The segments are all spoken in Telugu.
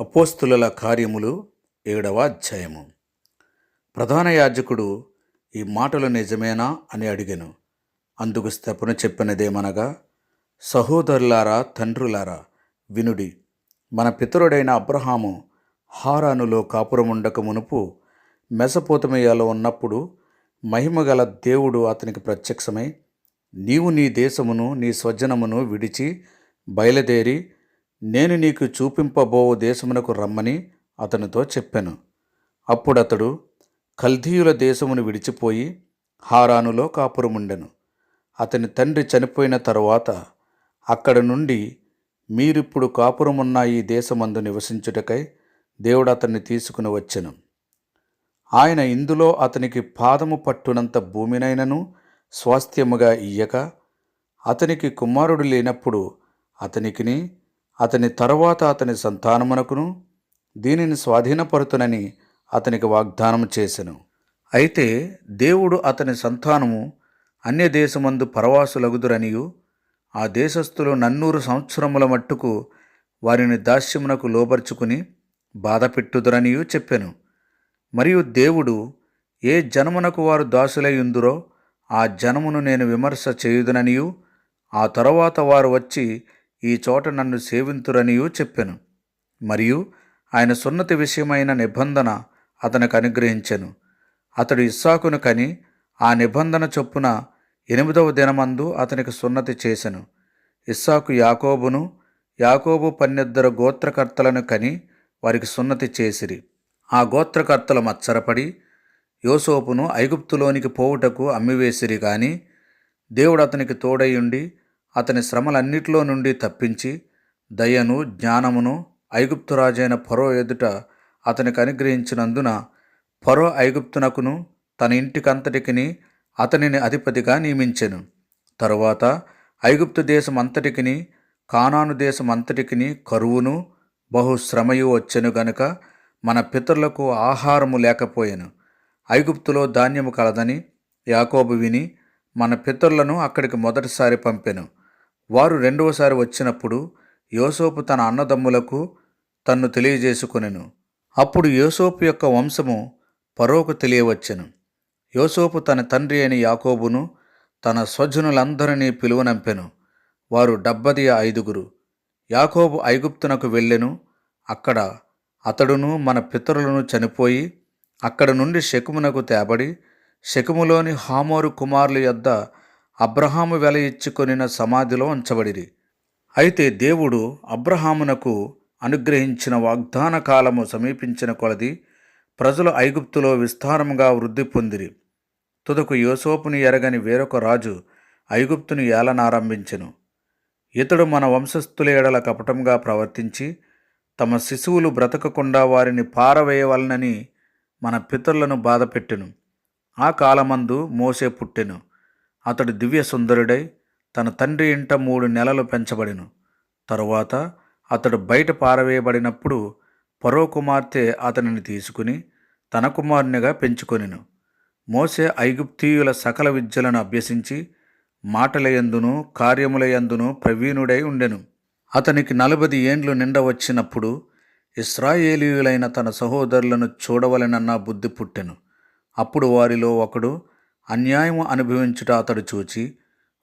అపోస్తుల కార్యములు ఏడవ అధ్యాయము. ప్రధాన యాజకుడు ఈ మాటలు నిజమేనా అని అడిగాను. అందుకు స్తెపను చెప్పినదేమనగా సహోదరులారా తండ్రులారా వినుడి మన పితరుడైన అబ్రహాము హారానులో కాపురముండక మునుపు మెసపోతమయ్యలో ఉన్నప్పుడు మహిమగల దేవుడు అతనికి ప్రత్యక్షమై నీవు నీ దేశమును నీ స్వజనమును విడిచి బయలుదేరి నేను నీకు చూపింపబో దేశమునకు రమ్మని అతనితో చెప్పాను. అప్పుడతడు కల్దీయుల దేశమును విడిచిపోయి హారానులో కాపురముండెను. అతని తండ్రి చనిపోయిన తరువాత అక్కడ నుండి మీరిప్పుడు కాపురమున్న ఈ దేశమందు నివసించుటకై దేవుడు అతన్ని తీసుకుని వచ్చెను. ఆయన ఇందులో అతనికి పాదము పట్టునంత భూమినైనను స్వాస్థ్యముగా ఇయ్యక అతనికి కుమారుడు లేనప్పుడు అతనికిని అతని తరువాత అతని సంతానమునకును దీనిని స్వాధీనపరుతునని అతనికి వాగ్దానం చేసెను. అయితే దేవుడు అతని సంతానము అన్య దేశమందు పరవాసులగుదురనియు ఆ దేశస్థులు నన్నూరు సంవత్సరముల మట్టుకు వారిని దాస్యమునకు లోబర్చుకుని బాధపెట్టుదురనియూ చెప్పెను. మరియు దేవుడు ఏ జనమునకు వారు దాసులయ్యుందురో ఆ జనమును నేను విమర్శ చేయుదుననియు ఆ తరువాత వారు వచ్చి ఈ చోట నన్ను సేవింతురనియూ చెప్పెను. మరియు ఆయన సున్నతి విషయమైన నిబంధన అతనికి అనుగ్రహించెను. అతడు ఇస్సాకును కని ఆ నిబంధన చొప్పున ఎనిమిదవ దినమందు అతనికి సున్నతి చేసెను. ఇస్సాకు యాకోబును యాకోబు పన్నెద్దరు గోత్రకర్తలను కని వారికి సున్నతి చేసిరి. ఆ గోత్రకర్తలు మచ్చరపడి యోసోపును ఐగుప్తులోనికి పోవుటకు అమ్మివేసిరి గాని దేవుడు అతనికి తోడయుండి అతని శ్రమలన్నిటిలో నుండి తప్పించి దయను జ్ఞానమును ఐగుప్తురాజైన ఫరో ఎదుట అతనికి అనుగ్రహించినందున ఫరో ఐగుప్తునకును తన ఇంటికంతటికిని అతనిని అధిపతిగా నియమించెను. తరువాత ఐగుప్తు దేశం అంతటికిని కానాను దేశం అంతటికిని కరువును బహుశ్రమయు వచ్చెను గనుక మన పితరులకు ఆహారము లేకపోయెను. ఐగుప్తులో ధాన్యము కలదని యాకోబు విని మన పితరులను అక్కడికి మొదటిసారి పంపెను. వారు రెండవసారి వచ్చినప్పుడు యోసోపు తన అన్నదమ్ములకు తన్ను తెలియజేసుకొనెను. అప్పుడు యోసోపు యొక్క వంశము పరోకు తెలియవచ్చెను. యోసోపు తన తండ్రి అయిన యాకోబును తన స్వజనులందరినీ పిలువనంపెను. వారు డెబ్బది ఐదుగురు. యాకోబు ఐగుప్తునకు వెళ్ళెను. అక్కడ అతడును మన పితరులను చనిపోయి అక్కడ నుండి శకుమునకు తేబడి శకుములోని హామోరు కుమారుల యొద్ద అబ్రహాము వెల ఇచ్చుకొనిన సమాధిలో ఉంచబడిరి. అయితే దేవుడు అబ్రహామునకు అనుగ్రహించిన వాగ్దాన కాలము సమీపించిన కొలది ప్రజలు ఐగుప్తులో విస్తారముగా వృద్ధి పొందిరి. తుదకు యోసోపుని ఎరగని వేరొక రాజు ఐగుప్తును ఏలనారంభించెను. ఇతడు మన వంశస్థుల ఎడల కపటంగా ప్రవర్తించి తమ శిశువులు బ్రతకకుండా వారిని పారవేయవలనని మన పితరులను బాధపెట్టెను. ఆ కాలమందు మోసే పుట్టెను. అతడు దివ్య సుందరుడై తన తండ్రి ఇంట మూడు నెలలు పెంచబడిను. తరువాత అతడు బయట పారవేయబడినప్పుడు పరో కుమార్తె అతనిని తీసుకుని తన కుమారునిగా పెంచుకొనిను. మోసే ఐగుప్తీయుల సకల విద్యలను అభ్యసించి మాటలయందును కార్యములయందును ప్రవీణుడై ఉండెను. అతనికి నలభది ఏండ్లు నిండ వచ్చినప్పుడు ఇస్రాయేలీయులైన తన సహోదరులను చూడవలెనన్న బుద్ధి పుట్టెను. అప్పుడు వారిలో ఒకడు అన్యాయం అనుభవించుట అతడు చూచి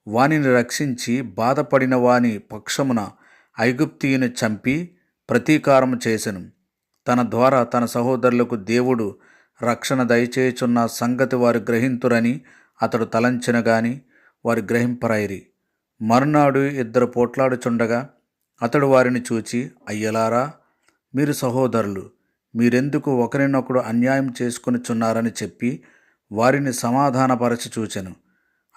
వానిని రక్షించి బాధపడిన వాని పక్షమున ఐగుప్తియుని చంపి ప్రతీకారం చేసెను. తన ద్వారా తన సహోదరులకు దేవుడు రక్షణ దయచేయుచున్న సంగతి వారు గ్రహింతురని అతడు తలంచిన గాని వారు గ్రహింపరైరి మరునాడు ఇద్దరు పోట్లాడుచుండగా అతడు వారిని చూచి అయ్యలారా మీరు సహోదరులు మీరెందుకు ఒకరినొకడు అన్యాయం చేసుకొనిచున్నారని చెప్పి వారిని సమాధానపరచి చూచెను.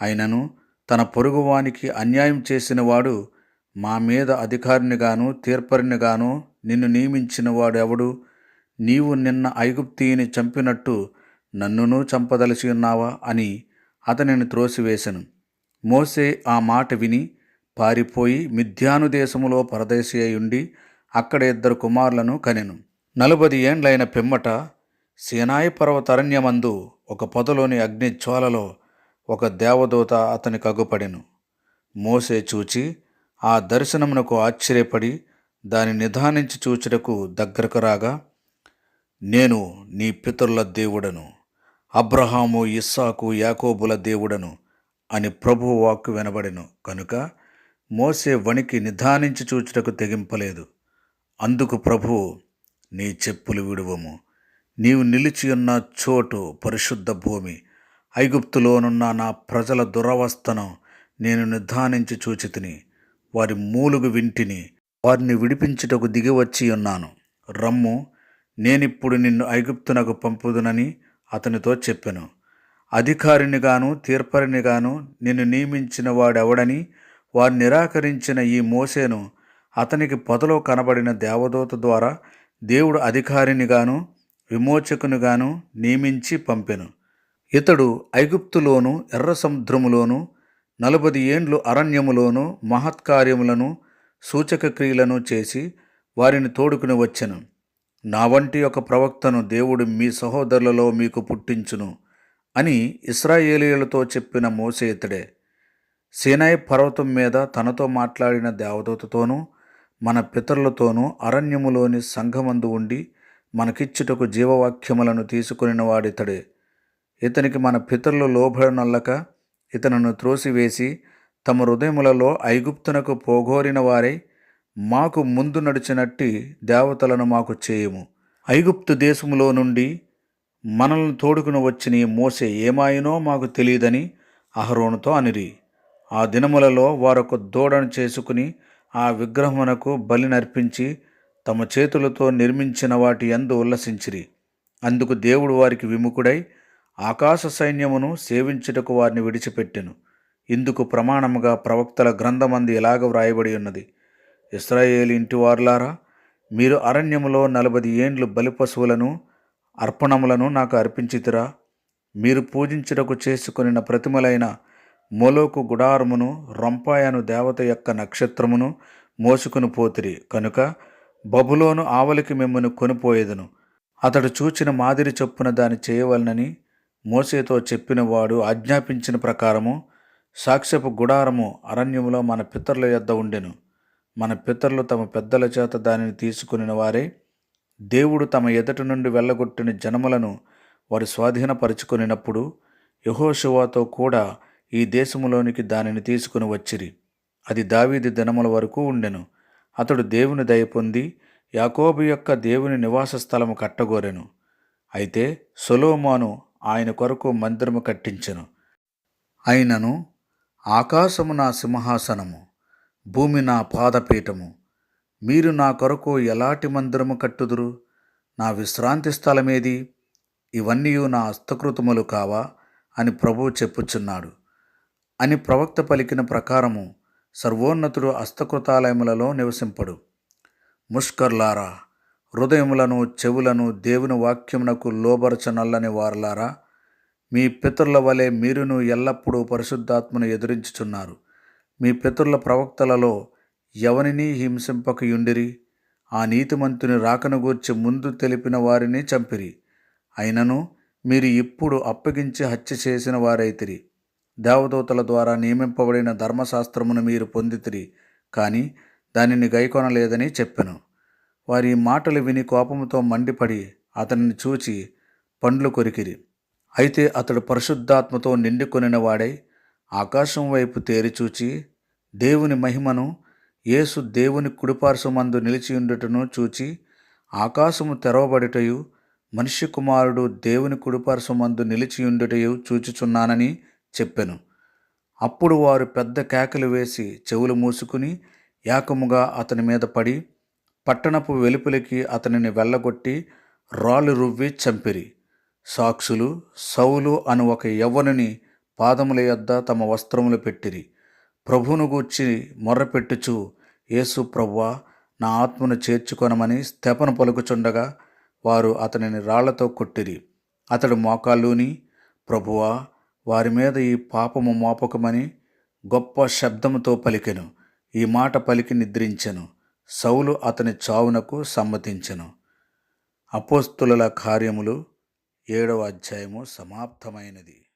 అయినను తన పొరుగువానికి అన్యాయం చేసినవాడు మా మీద అధికారినిగాను తీర్పరినిగాను నిన్ను నియమించినవాడు ఎవడు నీవు నిన్న ఐగుప్తీయుని చంపినట్టు నన్నును చంపదలిచి ఉన్నావా? అని అతనిని త్రోసివేశను మోసే ఆ మాట విని పారిపోయి మిథ్యాను దేశములో పరదేశి ఉండి అక్కడ ఇద్దరు కుమారులను కనెను. నలుబది ఏండ్లైన పిమ్మట సీనాయి పర్వతరణ్యమందు ఒక పొదలోని అగ్నిజ్వాలలో ఒక దేవదూత అతని అగుపడెను మోసే చూచి ఆ దర్శనమునకు ఆశ్చర్యపడి దాని నిధానించి చూచుటకు దగ్గరకు రాగా నేను నీ పితరుల దేవుడను అబ్రహాము ఇస్సాకు యాకోబుల దేవుడను అని ప్రభు వాక్కు వినబడెను. కనుక మోసే వణికి నిధానించి చూచుటకు తెగింపలేదు. అందుకు ప్రభు నీ చెప్పులు విడువము. నీవు నిలిచి ఉన్న చోటు పరిశుద్ధ భూమి. ఐగుప్తులోనున్న నా ప్రజల దురవస్థను నేను నిర్ధానించి చూచితిని. వారి మూలుగు వింటిని. వారిని విడిపించుటకు దిగివచ్చి ఉన్నాను. రమ్ము నేనిప్పుడు నిన్ను ఐగుప్తునకు పంపుదునని అతనితో చెప్పెను. అధికారినిగాను తీర్పరినిగాను నిన్ను నియమించిన వాడెవడని వారు నిరాకరించిన ఈ మోసేను అతనికి పొదలో కనబడిన దేవదూత ద్వారా దేవుడు అధికారినిగాను విమోచకునిగాను నియమించి పంపెను. ఇతడు ఐగుప్తులోను ఎర్ర సముద్రములోను నలభై ఏండ్లు అరణ్యములోను మహత్కార్యములను సూచక క్రియలను చేసి వారిని తోడుకుని వచ్చెను. నా వంటి ఒక ప్రవక్తను దేవుడు మీ సహోదరులలో మీకు పుట్టించును అని ఇస్రాయేలీలతో చెప్పిన మోసే ఇతడే. సీనాయి పర్వతం మీద తనతో మాట్లాడిన దేవదూతతోనూ మన పితరులతోనూ అరణ్యములోని సంఘమందు ఉండి మనకిచ్చుటకు జీవవాక్యములను తీసుకుని వాడితడే ఇతనికి మన పితరులు లోబడనల్లక ఇతనును త్రోసివేసి తమ హృదయములలో ఐగుప్తునకు పోగోరిన వారై మాకు ముందు నడిచినట్టి దేవతలను మాకు చేయము. ఐగుప్తు దేశములో నుండి మనల్ని తోడుకుని వచ్చిన ఈ మోసే ఏమాయినో మాకు తెలియదని అహరోనుతో అనిరి. ఆ దినములలో వారొక దూడను చేసుకుని ఆ విగ్రహమునకు బలి నర్పించి తమ చేతులతో నిర్మించిన వాటి యందు ఉల్లసించిరి. అందుకు దేవుడు వారికి విముఖుడై ఆకాశ సైన్యమును సేవించుటకు వారిని విడిచిపెట్టెను. ఇందుకు ప్రమాణముగా ప్రవక్తల గ్రంథమంది ఇలాగ వ్రాయబడి ఉన్నది? ఇస్రాయేల్ ఇంటి వారులారా మీరు అరణ్యములో నలభై ఏండ్లు బలి పశువులను అర్పణములను నాకు అర్పించితిరా. మీరు పూజించుటకు చేసుకొనిన ప్రతిమలైన మొలోకు గుడారమును రొంపాయను దేవత యొక్క నక్షత్రమును మోసుకుని పోతిరి. కనుక బబులోను ఆవలికి మిమ్మను కొనిపోయేదను. అతడు చూచిన మాదిరి చొప్పున దాన్ని చేయవలనని మోసేతో చెప్పిన వాడు ఆజ్ఞాపించిన ప్రకారము సాక్ష్యపు గుడారము అరణ్యములో మన పితరుల యొద్ద ఉండెను. మన పితరులు తమ పెద్దల చేత దానిని తీసుకుని వారే దేవుడు తమ ఎదుటి నుండి వెళ్ళగొట్టిన జనములను వారు స్వాధీనపరుచుకునినప్పుడు యహోశువాతో కూడా ఈ దేశములోనికి దానిని తీసుకుని వచ్చిరి. అది దావీది దినముల వరకు ఉండెను. అతడు దేవుని దయ పొంది యాకోబు యొక్క దేవుని నివాస స్థలము కట్టగోరెను. అయితే సొలోమోను ఆయన కొరకు మందిరము కట్టించెను. అయినను ఆకాశము నా సింహాసనము భూమి నా పాదపీఠము. మీరు నా కొరకు ఎలాంటి మందిరము కట్టుదురు? నా విశ్రాంతి స్థలమేది? ఇవన్నీ నా హస్తకృతములు కావా? అని ప్రభువు చెప్పుచున్నాడు. అని ప్రవక్త పలికిన ప్రకారము సర్వోన్నతుడు హస్తకృతాలయములలో నివసింపడు. ముష్కర్లారా హృదయములను చెవులను దేవుని వాక్యమునకు లోబరచనల్లని వారలారా మీ పితరుల వలె మీరును ఎల్లప్పుడూ పరిశుద్ధాత్మను ఎదురించుచున్నారు. మీ పితరుల ప్రవక్తలలో ఎవరిని హింసింపకయుండిరి? ఆ నీతిమంతుని రాకను గూర్చి ముందు తెలిపిన వారిని చంపిరి. అయినను మీరు ఇప్పుడు అప్పగించి హత్య చేసిన వారైతిరి. దేవదూతల ద్వారా నియమింపబడిన ధర్మశాస్త్రమును మీరు పొందితిరి కానీ దానిని గైకొనలేదని చెప్పెను. వారి మాటలు విని కోపముతో మండిపడి అతనిని చూచి పండ్లు కొరికిరి. అయితే అతడు పరిశుద్ధాత్మతో నిండుకొనిన వాడై ఆకాశం వైపు తేరిచూచి దేవుని మహిమను యేసు దేవుని కుడిపార్శ్వమందు నిలిచియుండుటను చూచి ఆకాశము తెరవబడుటయు మనిషి కుమారుడు దేవుని కుడిపార్శ్వమందు నిలిచియుండుటయు చూచుచున్నానని చెప్పెను. అప్పుడు వారు పెద్ద కేకలు వేసి చెవులు మూసుకుని ఏకముగా అతని మీద పడి పట్టణపు వెలుపలికి అతనిని వెళ్ళగొట్టి రాళ్ళు రువ్వి చంపిరి. సాక్షులు సౌలు అను ఒక యవ్వనుని పాదముల యొద్ద తమ వస్త్రములు పెట్టిరి. ప్రభువును గూర్చి మొర్రపెట్టుచు యేసు ప్రవ్వా నా ఆత్మను చేర్చుకొనమని స్తెపను పలుకుచుండగా వారు అతనిని రాళ్ళతో కొట్టిరి. అతడు మోకాళ్ళుని ప్రభువా వారి మీద ఈ పాపము మోపకమని గొప్ప శబ్దముతో పలికెను. ఈ మాట పలికి నిద్రించెను. సౌలు అతని చావునకు సమ్మతించెను. అపోస్తుల కార్యములు ఏడవ అధ్యాయము సమాప్తమైనది.